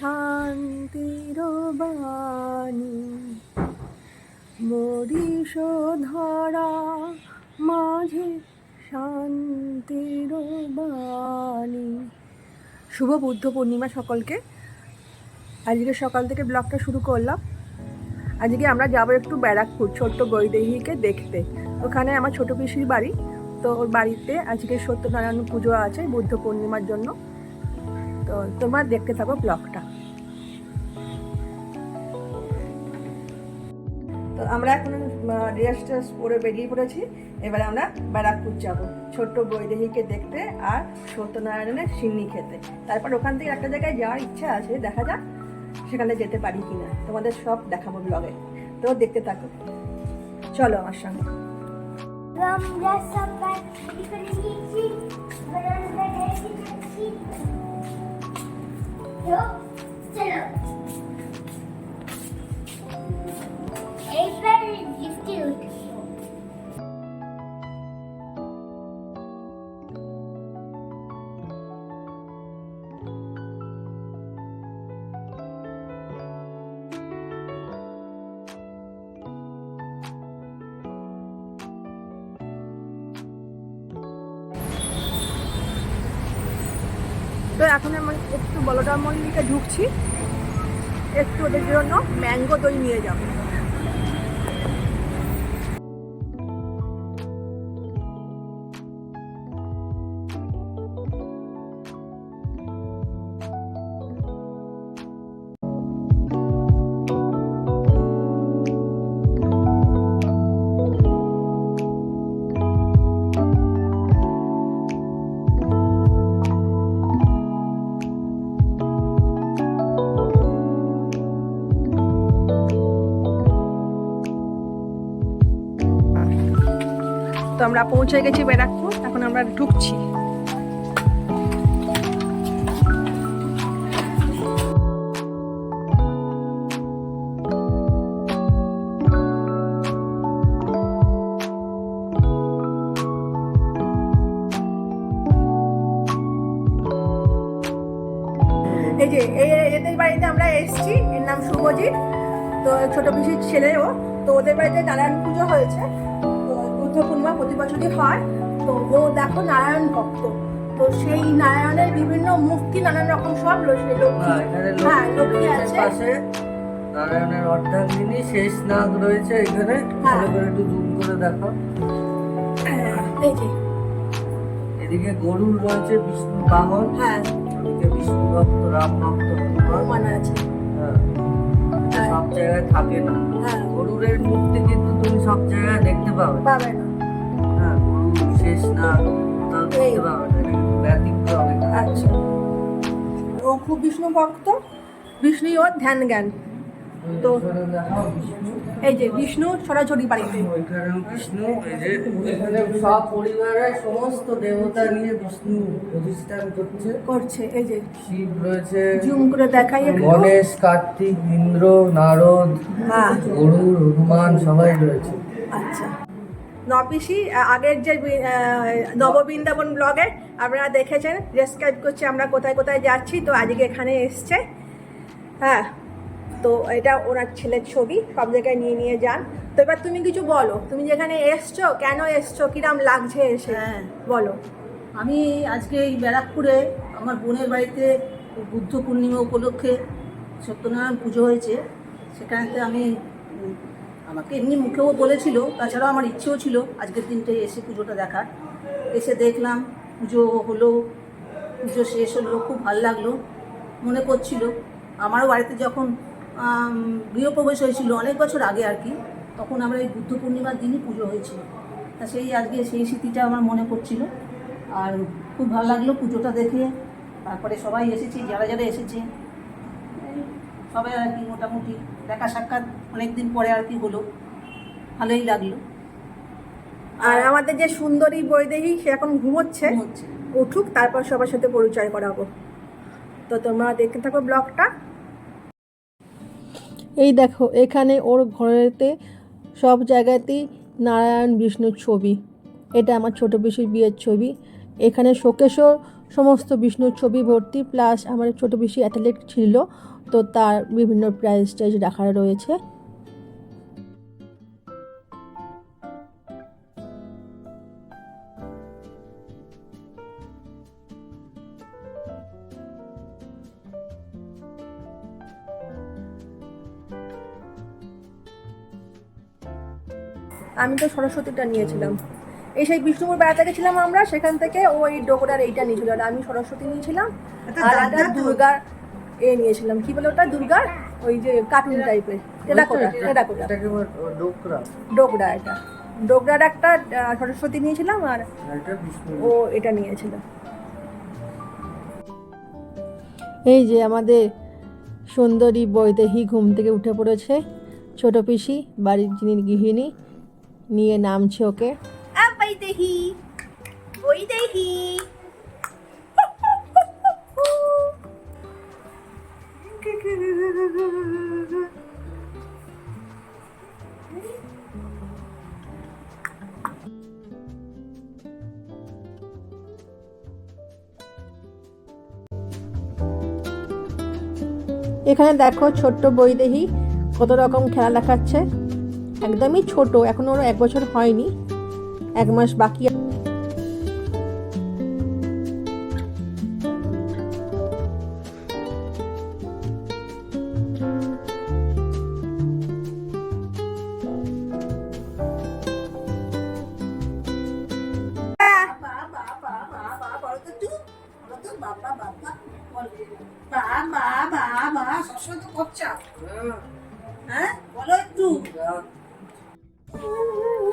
শান্তির বাণী। মরিষ ধরা, মাঝে শান্তির বাণী। শুভ বুদ্ধ পূর্ণিমা সকলকে। আজকে সকাল থেকে ব্লগটা শুরু করলাম। আজকে আমরা যাব একটু ব্যারাকপুর, ছোট্ট বৈদেহীকে দেখতে। ওখানে আমার ছোট পিসির বাড়ি। তো ওর বাড়িতে আজকে সত্যনারায়ণ পুজো আছে বুদ্ধ পূর্ণিমার জন্য। তো তোমরা দেখতে থাকো ব্লগটা। তো আমরা এখন ড্রেস ট্রেস পরে বেরিয়ে পড়েছি। এবারে আমরা ব্যারাকপুর যাব। ছোট্ট বৈদেহীকে দেখতে আর সত্যনারায়ণের সিন্নি খেতে। তারপর ওখান থেকে একটা জায়গায় যাওয়ার ইচ্ছা আছে, দেখা যাক সেখানে যেতে পারি কিনা। তোমাদের সব দেখাবো ব্লগে। তো দেখতে থাকো। চলো আমার সঙ্গে। রেডি করে এখন আমি একটু বলটার মন্দিরে ঢুকছি। একটু ওদের জন্য ম্যাঙ্গো দই নিয়ে যাব। তো আমরা পৌঁছে গেছি ব্যারাকপুর, এখন আমরা ঢুকছি। এই যে, এই এদের বাড়িতে আমরা এসেছি, এর নাম শুভজিৎ তো ছোট ছেলেও তো ওদের বাড়িতে নারায়ণ পুজো হয়েছে। বুদ্ধ পূর্ণিমা প্রতি বছরই হয়। তো ও দেখো নারায়ণ ভক্ত। তো সেই নারায়ণের বিভিন্ন মূর্তি নানান রকম সব রয়েছে লক্ষ্মী হ্যাঁ, হ্যাঁ লক্ষ্মী আছে। নারায়ণের অর্ধাঙ্গিনী শেষ নাগ রয়েছে এখানে। হ্যাঁ। ভালো করে একটু জুম করে দেখো। হ্যাঁ, এদিকে গরুর রয়েছে বিষ্ণু বাহন। হ্যাঁ। ওদিকে বিষ্ণু ভক্ত রাম ভক্ত হনুমান। আছে। হ্যাঁ। সব জায়গায় থাকে না। গরুরের মূর্তি কিন্তু তুমি সব জায়গায় দেখতে পাবে। পাবে গরু পাবে না এটা কিন্তু ব্যতিক্রম এখানে। আচ্ছা। ও খুব বিষ্ণু ভক্ত? বিষ্ণুই ওর ধ্যান জ্ঞান তো- বিষ্ণু এই যে বিষ্ণু ছড়াছড়ি বাড়িতে বিষ্ণু এই যে এখানে সব পরিবারের সমস্ত দেবতা নিয়ে বিষ্ণু প্রতিষ্ঠান করছে। করছে এই যে শিব রয়েছে জুম করে দেখাই গণেশ কার্তিক ইন্দ্র নারদ হ্যাঁ। গরুর হনুমান সবাই রয়েছে। আচ্ছা। নপিসি আগের যে নববৃন্দাবন ব্লগে আপনারা দেখেছেন ডেসক্রাইব করছি আমরা কোথায় কোথায় যাচ্ছি তো আজকে এখানে এসছে। হ্যাঁ তো এটা ওনার ছেলের ছবি সব জায়গায় নিয়ে নিয়ে যান। তো এবার তুমি কিছু বলো তুমি যেখানে এসছো কেন এসছো কিরাম লাগছে এসে? হ্যাঁ। বলো। আমি আজকে এই ব্যারাকপুরে আমার বোনের বাড়িতে বুদ্ধ পূর্ণিমা উপলক্ষে সত্যনারায়ণ পুজো হয়েছে। সেখানেতে আমি আমাকে এমনি মুখেও বলেছিল, তাছাড়াও আমার ইচ্ছেও ছিল আজকের দিনটাই এসে পুজোটা দেখার। এসে দেখলাম, পুজো হলো, পুজো শেষ হলো, খুব ভালো লাগল, মনে করছিল আমারও বাড়িতে যখন গৃহপ্রবেশ হয়েছিল অনেক বছর আগে আর কি, তখন আমরা এই বুদ্ধ পূর্ণিমার দিনই পুজো হয়েছিল। তা সেই আজকে সেই স্মৃতিটা আমার মনে পড়ছিল। আর খুব ভালো লাগল পুজোটা দেখে। তারপরে সবাই এসেছে, যারা যারা এসেছে সবাই আর কি মোটামুটি দেখা সাক্ষাৎ অনেকদিন পরে আর কি হলো। ভালোই লাগল। আর আমাদের যে সুন্দরী বৈদেহী সে এখন ঘুমোচ্ছে। হচ্ছে উঠুক তারপর সবার সাথে পরিচয় করাবো। তো তোমরা দেখতে থাকো ব্লগটা। এই দেখো এখানে ওর ঘরেতে সব জায়গাতেই নারায়ণ বিষ্ণুর ছবি। এটা আমার ছোট পিসির বিয়ের ছবি। এখানে শোকেশও সমস্ত বিষ্ণুর ছবি ভর্তি প্লাস আমার ছোট বেশি অ্যাথলেট ছিল। তো তার বিভিন্ন প্রাইজ টাইজ রাখা রয়েছে আমি তো সরস্বতীটা নিয়েছিলাম এই সেই বিষ্ণুপুর বেড়াতে গেছিলাম আমরা সেখান থেকে ওই ডোকরার এইটা নিয়েছিল আর আমি সরস্বতী নিয়েছিলাম আর একটা। দুর্গার এ নিয়েছিলাম। কি বলে ওটা? দুর্গার? ওই যে কার্টুন টাইপের টেরাকোটা টেরাকোটা। ডোকরা। এটা। ডোকরার একটা সরস্বতী নিয়েছিলাম আর ও এটা নিয়েছিল। এই যে আমাদের সুন্দরী বৈদেহী ঘুম থেকে উঠে পড়েছে। ছোট পিসি বাড়ির যিনি গৃহিণী নিয়ে নামছে ওকে। বৈদেহী বৈদেহী এখানে দেখো ছোট্ট বৈদেহী কত রকম খেলা দেখাচ্ছে। একদমই ছোট, এখন ওর এক বছর হয়নি। এক মাস বাকি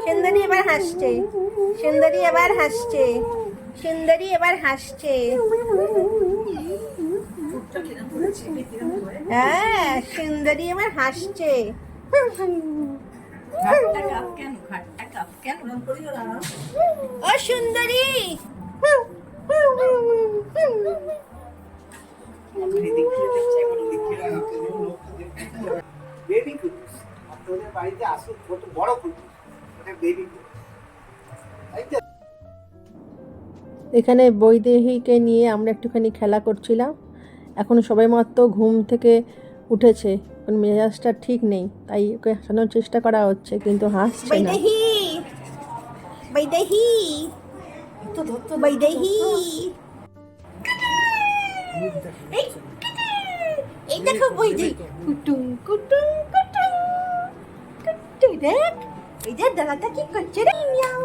সুন্দরী এবার হাসছে। সুন্দরী এবার হাসছে। সুন্দরী এবার হাসছে। হ্যাঁ সুন্দরী এবার হাসছে। ও সুন্দরী! বাড়িতে আসল ছোট বড় কুকুর। এখানে বৈদেহীকে নিয়ে আমরা একটুখানি খেলা করছিলাম। এখন সবাই মাত্র ঘুম থেকে উঠেছে। মেজাজটা ঠিক নেই, তাই ওকে হাসানোর চেষ্টা করা হচ্ছে, কিন্তু হাসছে না। দেখো বৈদেহী। কুটুম কুটুম কুটুম কুটু দেখ। এই যে দাদাটা কি করছে রে মিয়াও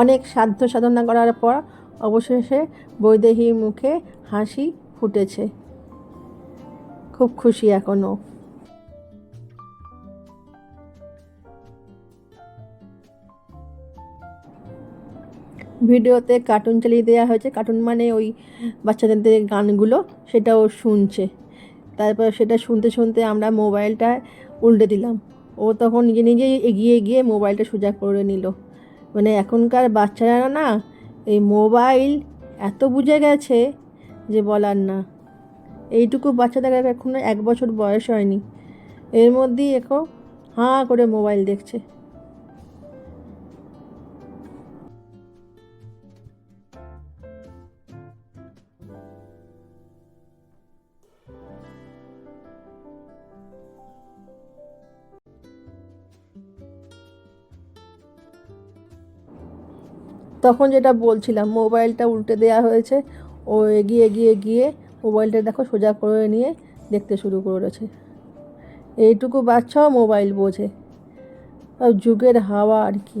অনেক সাধ্য সাধনা করার পর অবশেষে বৈদেহীর মুখে হাসি ফুটেছে। খুব খুশি এখনও ভিডিওতে কার্টুন চালিয়ে দেওয়া হয়েছে। কার্টুন মানে ওই বাচ্চাদের গানগুলো, সেটাও শুনছে। তারপর সেটা শুনতে শুনতে আমরা মোবাইলটা উল্টে দিলাম। ও তখন নিজে নিজেই এগিয়ে গিয়ে মোবাইলটা সোজা করে নিল। মানে এখনকার বাচ্চারা না, এই মোবাইল এত বুঝে গেছে যে বলার না। এইটুকু বাচ্চাদের এখনও এক বছর বয়স হয়নি। এর মধ্যেই এখন হাঁ করে মোবাইল দেখছে। তখন যেটা বলছিলাম, মোবাইলটা উল্টে দেওয়া হয়েছে। ও এগিয়ে এগিয়ে গিয়ে মোবাইলটা দেখো সোজা করে নিয়ে দেখতে শুরু করেছে। এইটুকু বাচ্চাও মোবাইল বোঝে। যুগের হাওয়া আর কি।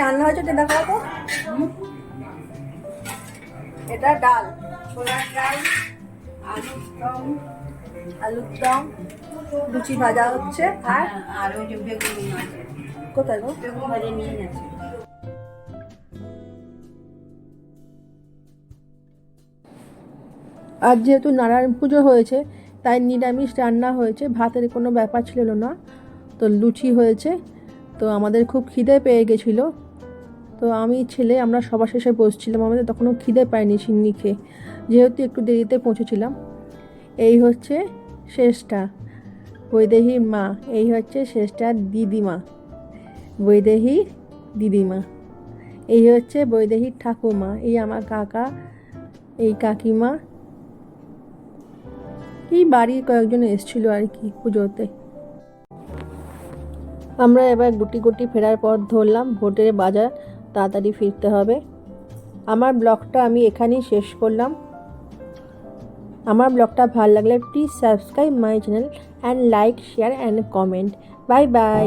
রান্না হয়েছে এটা দেখাও তো। এটা ডাল ছোলার ডাল আলুর দম আলুর দম লুচি ভাজা হচ্ছে। আর? আর ওই যে বেগুন আছে কোথায় গো? বেগুন ভাজা নিয়ে গেছে। আজ যেহেতু নারায়ণ পুজো হয়েছে তাই নিরামিষ রান্না হয়েছে। ভাতের কোনো ব্যাপার ছিল না। তো লুচি হয়েছে। তো আমাদের খুব খিদে পেয়ে গেছিল। তো আমি ছেলে, আমরা সবার শেষে বসছিলাম। আমাদের তখনও খিদে পায়নি সিন্নি খেয়ে। যেহেতু একটু দেরিতে পৌঁছেছিলাম, এই হচ্ছে শেষটা। বৈদেহীর মা, এই হচ্ছে শেষটা দিদিমা। বৈদেহীর দিদিমা, এই হচ্ছে বৈদেহীর ঠাকুমা এই আমার কাকা, এই কাকিমা। এই বাড়ির কয়েকজন এসেছিল আর কি পুজোতে। আমরা এবার গুটি গুটি ফেরার পর ধরলাম। ভোটের বাজার তাড়াতাড়ি ফিরতে হবে। আমার ব্লগটা আমি এখানেই শেষ করলাম। আমার ব্লগটা ভালো লাগলে please subscribe my channel and like share and comment bye bye